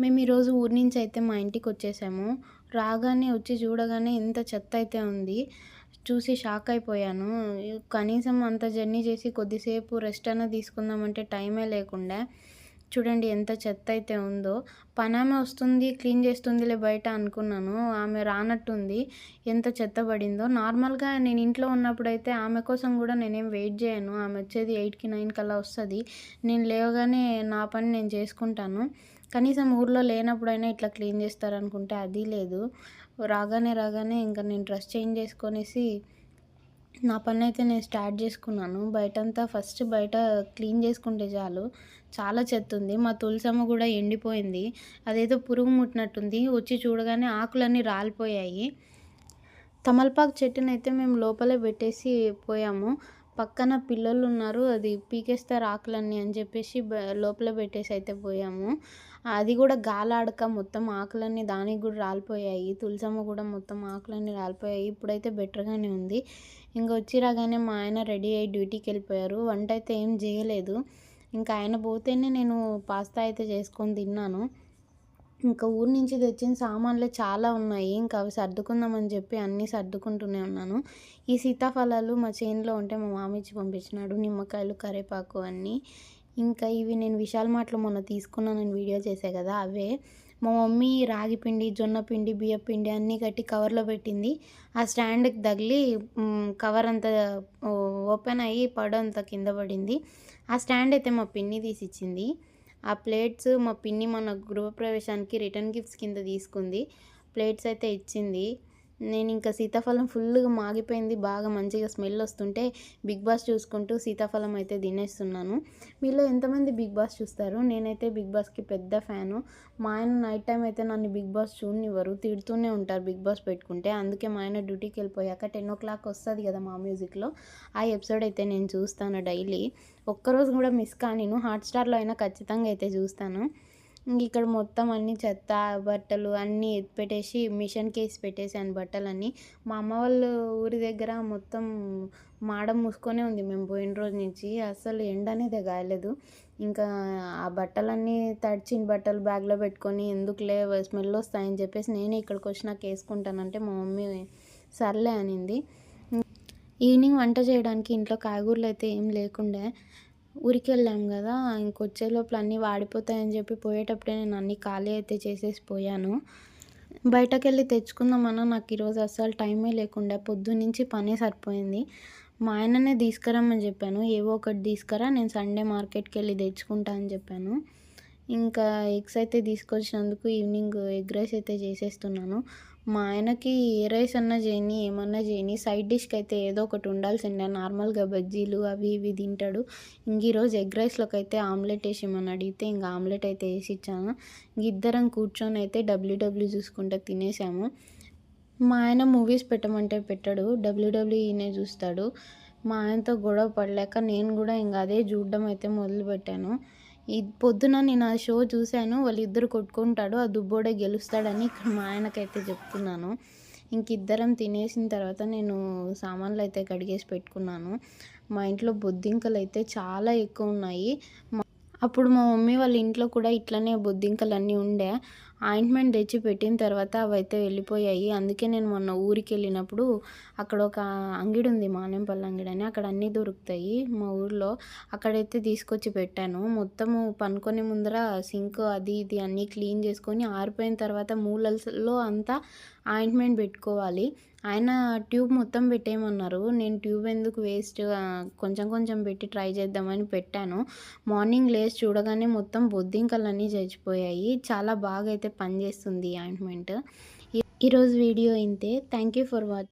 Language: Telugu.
మేము ఈరోజు ఊరి నుంచి అయితే మా ఇంటికి వచ్చేసాము. రాగానే వచ్చి చూడగానే ఎంత చెత్త అయితే ఉంది. చూసి షాక్ అయిపోయాను. కనీసం అంత జర్నీ చేసి కొద్దిసేపు రెస్ట్ అయినా తీసుకుందామంటే టైమే లేకుండా. చూడండి ఎంత చెత్త అయితే ఉందో. పనామె వస్తుంది క్లీన్ చేస్తుందిలే బయట అనుకున్నాను. ఆమె రానట్టుంది ఎంత చెత్త పడిందో. నార్మల్గా నేను ఇంట్లో ఉన్నప్పుడైతే ఆమె కోసం కూడా నేనేం వెయిట్ చేయను. ఆమె వచ్చేది ఎయిట్కి నైన్ కల్లా వస్తుంది. నేను లేవగానే నా పని నేను చేసుకుంటాను. కనీసం ఊర్లో లేనప్పుడైనా ఇట్లా క్లీన్ చేస్తారనుకుంటే అది లేదు. రాగానే రాగానే ఇంకా నేను డ్రెస్ చేంజ్ చేసుకొనేసి నా పని అయితే నేను స్టార్ట్ చేసుకున్నాను. బయటంతా ఫస్ట్ బయట క్లీన్ చేసుకుంటే చాలు. చాలా చెత్త ఉంది మా తులసమ్మ కూడా ఎండిపోయింది. అదేదో పురుగు ముట్టినట్టుంది. వచ్చి చూడగానే ఆకులన్నీ రాలిపోయాయి. తమలపాకు చెట్టునైతే మేము లోపలే పెట్టేసి పోయాము. పక్కన పిల్లలు ఉన్నారు అది పీకేస్తారు ఆకులన్నీ అని చెప్పేసి లోపల పెట్టేసి అయితే పోయాము. అది కూడా గాలాడక మొత్తం ఆకులన్నీ దానికి కూడా రాలిపోయాయి. తులసమ్మ కూడా మొత్తం ఆకులన్నీ రాలిపోయాయి. ఇప్పుడైతే బెటర్గానే ఉంది. ఇంకా వచ్చి రాగానే మా ఆయన రెడీ అయ్యి డ్యూటీకి వెళ్ళిపోయారు. వంట అయితే ఏం చేయలేదు. ఇంకా ఆయన పోతేనే నేను పాస్తా అయితే చేసుకొని తిన్నాను. ఇంకా ఊరి నుంచి తెచ్చిన సామాన్లు చాలా ఉన్నాయి. ఇంకా అవి సర్దుకుందామని చెప్పి అన్నీ సర్దుకుంటూనే ఉన్నాను. ఈ సీతాఫలాలు మా చేనులో ఉంటే మా మామ ఇచ్చి పంపించినాడు. నిమ్మకాయలు కరివేపాకు అన్నీ. ఇంకా ఇవి నేను విశాల్ మార్ట్లో మొన్న తీసుకున్నానని వీడియో చేసా కదా అవే. మా మమ్మీ రాగి పిండి జొన్న పిండి బియ్య పిండి అన్నీ కట్టి కవర్లో పెట్టింది. ఆ స్టాండ్కి తగిలి కవర్ అంతా ఓపెన్ అయ్యి పడంతా కింద పడింది. ఆ స్టాండ్ అయితే మా పిన్ని తీసి ఇచ్చింది. ఆ ప్లేట్స్ మా పిన్ని మన గృహప్రవేశానికి రిటర్న్ గిఫ్ట్స్ కింద తీసుకుంది. ప్లేట్స్ అయితే ఇచ్చింది. నేను ఇంకా సీతాఫలం ఫుల్గా మాగిపోయింది బాగా మంచిగా స్మెల్ వస్తుంటే బిగ్ బాస్ చూసుకుంటూ సీతాఫలం అయితే తినేస్తున్నాను. మీలో ఎంతమంది బిగ్ బాస్ చూస్తారు? నేనైతే బిగ్ బాస్కి పెద్ద ఫ్యాను. మా ఆయన నైట్ టైం అయితే నన్ను బిగ్ బాస్ చూడనివ్వరు తిడుతూనే ఉంటారు బిగ్ బాస్ పెట్టుకుంటే. అందుకే మా ఆయన డ్యూటీకి వెళ్ళిపోయాక టెన్ ఓ క్లాక్ వస్తుంది కదా మా మ్యూజిక్లో. ఆ ఎపిసోడ్ అయితే నేను చూస్తాను డైలీ. ఒక్కరోజు కూడా మిస్ కానిను హాట్స్టార్లో అయినా ఖచ్చితంగా అయితే చూస్తాను. ఇక్కడ మొత్తం అన్ని చెత్త బట్టలు అన్నీ పెట్టేసి మిషన్కి వేసి పెట్టేసాను బట్టలన్నీ. మా అమ్మ వాళ్ళ ఊరి దగ్గర మొత్తం మాడ మూసుకొనే ఉంది మేము పోయిన రోజు నుంచి. అసలు ఎండ అనేది కాలేదు. ఇంకా ఆ బట్టలన్నీ తడిచిన బట్టలు బ్యాగ్లో పెట్టుకొని ఎందుకులే స్మెల్ వస్తాయని చెప్పేసి నేను ఇక్కడికి వచ్చినాక వేసుకుంటానంటే మా మమ్మీ సర్లే అనింది. ఈవినింగ్ వంట చేయడానికి ఇంట్లో కాయగూరలు అయితే ఏం లేకుండే. ఊరికి వెళ్ళాం కదా ఇంకొచ్చే లోపల అన్నీ వాడిపోతాయని చెప్పి పోయేటప్పుడే నేను అన్నీ ఖాళీ అయితే చేసేసి పోయాను. బయటకు వెళ్ళి తెచ్చుకుందామన్నా నాకు ఈరోజు అస్సలు టైమే లేకుండా పొద్దున్నుంచి పనే సరిపోయింది. మా ఆయననే తీసుకురమ్మని చెప్పాను ఏవో ఒకటి తీసుకురా నేను సండే మార్కెట్కి వెళ్ళి తెచ్చుకుంటా అని చెప్పాను. ఇంకా ఎగ్స్ అయితే తీసుకొచ్చినందుకు ఈవినింగ్ ఎగ్ రైస్ అయితే చేసేస్తున్నాను. మా ఆయనకి ఏ రైస్ అన్నా చేయని ఏమన్నా చేయని సైడ్ డిష్కి అయితే ఏదో ఒకటి ఉండాల్సిందే. నార్మల్గా బజ్జీలు అవి ఇవి తింటాడు. ఇంక ఈరోజు ఎగ్ రైస్లోకి అయితే ఆమ్లెట్ వేసేమని అడిగితే ఇంకా ఆమ్లెట్ అయితే వేసి ఇచ్చాను. ఇద్దరం కూర్చొని అయితే డబ్ల్యూడబ్ల్యూ చూసుకుంటే తినేసాము. మా ఆయన మూవీస్ పెట్టమంటే పెట్టాడు. డబ్ల్యూడబ్ల్యూఈనే చూస్తాడు. మా ఆయనతో గొడవ పడలేక నేను కూడా ఇంకా అదే చూడడం అయితే మొదలుపెట్టాను. ఈ పొద్దున నేను ఆ షో చూశాను వాళ్ళిద్దరు కొట్టుకుంటాడు ఆ దుబ్బోడే గెలుస్తాడని ఇక్కడ మా ఆయనకైతే చెప్తున్నాను. ఇంక ఇద్దరం తినేసిన తర్వాత నేను సామాన్లు అయితే కడిగేసి పెట్టుకున్నాను. మా ఇంట్లో బొద్దింకలు అయితే చాలా ఎక్కువ ఉన్నాయి. అప్పుడు మా మమ్మీ వాళ్ళ ఇంట్లో కూడా ఇట్లనే బొద్దింకలు అన్నీ ఉండే. ఆయింట్మెంట్ తెచ్చి పెట్టిన తర్వాత అవి అయితే వెళ్ళిపోయాయి. అందుకే నేను మొన్న ఊరికి వెళ్ళినప్పుడు అక్కడ ఒక అంగిడి ఉంది మానేంపల్లి అంగిడి అని. అక్కడ అన్నీ దొరుకుతాయి మా ఊర్లో. అక్కడైతే తీసుకొచ్చి పెట్టాను. మొత్తము పనుకొని ముందర సింక్ అది ఇది అన్నీ క్లీన్ చేసుకొని ఆరిపోయిన తర్వాత మూలల్లో అంతా ఆయింట్మెంట్ పెట్టుకోవాలి. ఆయన ట్యూబ్ మొత్తం పెట్టేయమన్నారు. నేను ట్యూబ్ ఎందుకు వేస్ట్ కొంచెం కొంచెం పెట్టి ట్రై చేద్దామని పెట్టాను. మార్నింగ్ లేచి చూడగానే మొత్తం బొద్దింకలన్నీ చచ్చిపోయాయి. చాలా బాగా అయితే పనిచేస్తుంది ఈ ఆయింట్మెంట్ ఈరోజు వీడియో ఇంతే. Thank you for watch